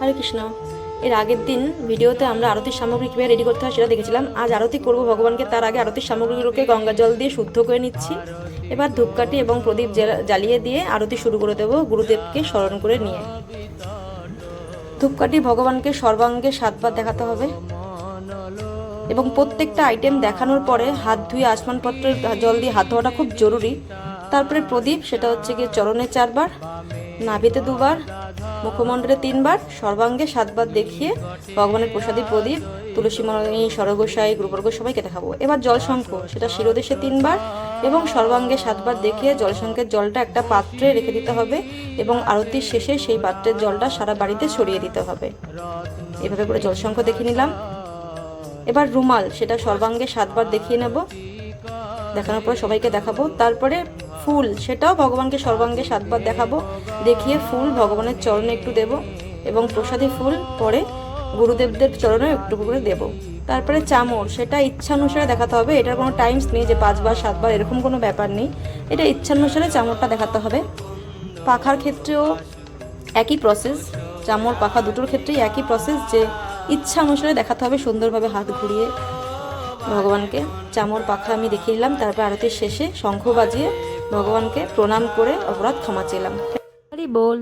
হরে কৃষ্ণ। এর আগের দিন ভিডিওতে আমরা আরতির সামগ্রী কীভাবে রেডি করতে হয় সেটা দেখেছিলাম। আজ আরতি করব ভগবানকে, তার আগে আরতির সামগ্রীগুলোকে গঙ্গা জল দিয়ে শুদ্ধ করে নিচ্ছি। এবার ধূপকাঠি এবং প্রদীপ জ্বালা- জ্বালিয়ে দিয়ে আরতি শুরু করে দেবো গুরুদেবকে স্মরণ করে নিয়ে। ধূপকাঠি ভগবানকে সর্বাঙ্গে সাতবার দেখাতে হবে। এবং প্রত্যেকটা আইটেম দেখানোর পরে হাত ধুয়ে আসমানপত্রের জল দিয়ে হাত ধোয়াটা খুব জরুরি। তারপরে প্রদীপ, সেটা হচ্ছে গিয়ে চরণে চারবার। নাভিতে দুবার, মুখমণ্ডলে তিনবার, সর্বাঙ্গে সাতবার দেখিয়ে ভগবানের প্রসাদী প্রদীপ তুলসী মণি সরগোসাই গুরুবর্গ সবাইকে দেখাবো। এবার জলশঙ্খ, সেটা শিরোদেশে তিনবার এবং সর্বাঙ্গে সাতবার দেখিয়ে জলশঙ্খের জলটা একটা পাত্রে রেখে দিতে হবে এবং আরতির শেষে সেই পাত্রের জলটা সারা বাড়িতে ছড়িয়ে দিতে হবে। এভাবে করে জলশঙ্খ দেখে নিলাম। এবার রুমাল, সেটা সর্বাঙ্গে সাতবার দেখিয়ে নেব। দেখানোর পর সবাইকে দেখাবো। তারপরে ফুল, সেটাও ভগবানকে সর্বাঙ্গে সাতবার দেখাবো। দেখিয়ে ফুল ভগবানের চরণে একটু দেব এবং প্রসাদী ফুল পরে গুরুদেবদের চরণে একটু করে দেব। তারপরে চামড় সেটা ইচ্ছানুসারে দেখাতে হবে। এটার কোনো টাইমস নেই যে পাঁচবার, সাতবার, এরকম কোনো ব্যাপার নেই। এটা ইচ্ছানুসারে চামড়টা দেখাতে হবে। পাখার ক্ষেত্রেও একই প্রসেস চামড় পাখা দুটোর ক্ষেত্রেই একই প্রসেস যে ইচ্ছা অনুসারে দেখাতে হবে, সুন্দরভাবে হাত ঘুরিয়ে ভগবানকে। চামড় পাখা আমি দেখিয়ে দিলাম, তারপর আরতির শেষে শঙ্খ বাজিয়ে ভগবানকে প্রণাম করে অপরাধ ক্ষমা চেলাম বল।